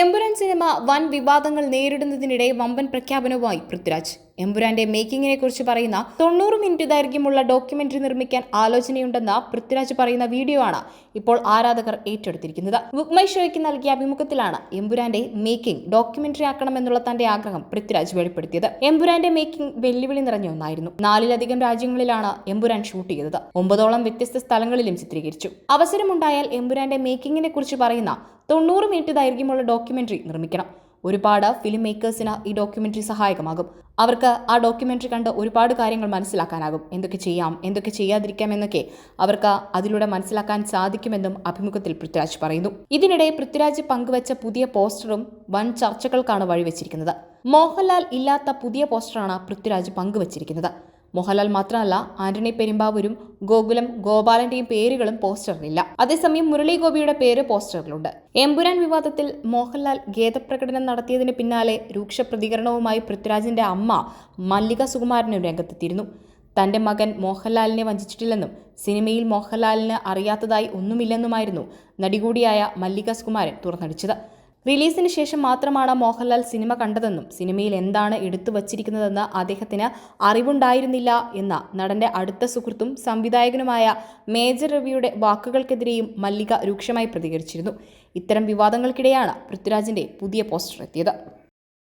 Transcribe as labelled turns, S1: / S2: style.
S1: Empuraan cinema വൻ വിവാദങ്ങൾ നേരിടുന്നതിനിടെ വമ്പൻ പ്രഖ്യാപനവുമായി പൃഥ്വിരാജ്. എമ്പുരാന്റെ മേക്കിങ്ങിനെ കുറിച്ച് പറയുന്ന തൊണ്ണൂറ് മിനിറ്റ് ദൈർഘ്യമുള്ള ഡോക്യുമെന്ററി നിർമ്മിക്കാൻ ആലോചനയുണ്ടെന്ന പൃഥ്വിരാജ് പറയുന്ന വീഡിയോ ആണ് ഇപ്പോൾ ആരാധകർ ഏറ്റെടുത്തിരിക്കുന്നത്. ബുക്മൈ ഷോയ്ക്ക് നൽകിയ അഭിമുഖത്തിലാണ് എമ്പുരാന്റെ മേക്കിംഗ് ഡോക്യുമെന്ററി ആക്കണമെന്നുള്ള തന്റെ ആഗ്രഹം പൃഥ്വിരാജ് വെളിപ്പെടുത്തിയത്. എമ്പുരാന്റെ മേക്കിംഗ് വെല്ലുവിളി നിറഞ്ഞ ഒന്നായിരുന്നു. നാലിലധികം രാജ്യങ്ങളിലാണ് എമ്പുരാൻ ഷൂട്ട് ചെയ്തത്. ഒമ്പതോളം വ്യത്യസ്ത സ്ഥലങ്ങളിലും ചിത്രീകരിച്ചു. അവസരമുണ്ടായാൽ എമ്പുരാന്റെ മേക്കിങ്ങിനെ കുറിച്ച് പറയുന്ന തൊണ്ണൂറ് മിനിറ്റ് ദൈർഘ്യമുള്ള ഡോക്യുമെന്ററി നിർമ്മിക്കണം. ഒരുപാട് ഫിലിം മേക്കേഴ്സിന് ഈ ഡോക്യുമെന്ററി സഹായകമാകും. അവർക്ക് ആ ഡോക്യുമെന്ററി കണ്ട് ഒരുപാട് കാര്യങ്ങൾ മനസ്സിലാക്കാനാകും. എന്തൊക്കെ ചെയ്യാം എന്തൊക്കെ ചെയ്യാതിരിക്കാം എന്നൊക്കെ അവർക്ക് അതിലൂടെ മനസ്സിലാക്കാൻ സാധിക്കുമെന്നും അഭിമുഖത്തിൽ പൃഥ്വിരാജ് പറയുന്നു. ഇതിനിടെ പൃഥ്വിരാജ് പങ്കുവച്ച പുതിയ പോസ്റ്ററും വൻ ചർച്ചകൾക്കാണ് വഴിവെച്ചിരിക്കുന്നത്. മോഹൻലാൽ ഇല്ലാത്ത പുതിയ പോസ്റ്ററാണ് പൃഥ്വിരാജ് പങ്കുവച്ചിരിക്കുന്നത്. മോഹൻലാൽ മാത്രമല്ല ആന്റണി പെരുമ്പാവൂരും ഗോകുലം ഗോപാലന്റെയും പേരുകളും പോസ്റ്ററിലില്ല. അതേസമയം മുരളി ഗോപിയുടെ പേര് പോസ്റ്ററിലുണ്ട്. എമ്പുരാൻ വിവാദത്തിൽ മോഹൻലാൽ ഖേദപ്രകടനം നടത്തിയതിന് പിന്നാലെ രൂക്ഷ പ്രതികരണവുമായി പൃഥ്വിരാജിന്റെ അമ്മ മല്ലിക സുകുമാരനും രംഗത്തെത്തിയിരുന്നു. തന്റെ മകൻ മോഹൻലാലിനെ വഞ്ചിച്ചിട്ടില്ലെന്നും സിനിമയിൽ മോഹൻലാലിന് അറിയാത്തതായി ഒന്നുമില്ലെന്നുമായിരുന്നു നടികൂടിയായ മല്ലിക സുകുമാരൻ തുറന്നടിച്ചത്. റിലീസിന് ശേഷം മാത്രമാണ് മോഹൻലാൽ സിനിമ കണ്ടതെന്നും സിനിമയിൽ എന്താണ് എടുത്തു വച്ചിരിക്കുന്നതെന്ന് അദ്ദേഹത്തിന് അറിവുണ്ടായിരുന്നില്ല എന്ന നടന്റെ അടുത്ത സുഹൃത്തും സംവിധായകനുമായ മേജർ രവിയുടെ വാക്കുകൾക്കെതിരെയും മല്ലിക രൂക്ഷമായി പ്രതികരിച്ചിരുന്നു. ഇത്തരം വിവാദങ്ങൾക്കിടെയാണ് പൃഥ്വിരാജിന്റെ പുതിയ പോസ്റ്റർ എത്തിയത്.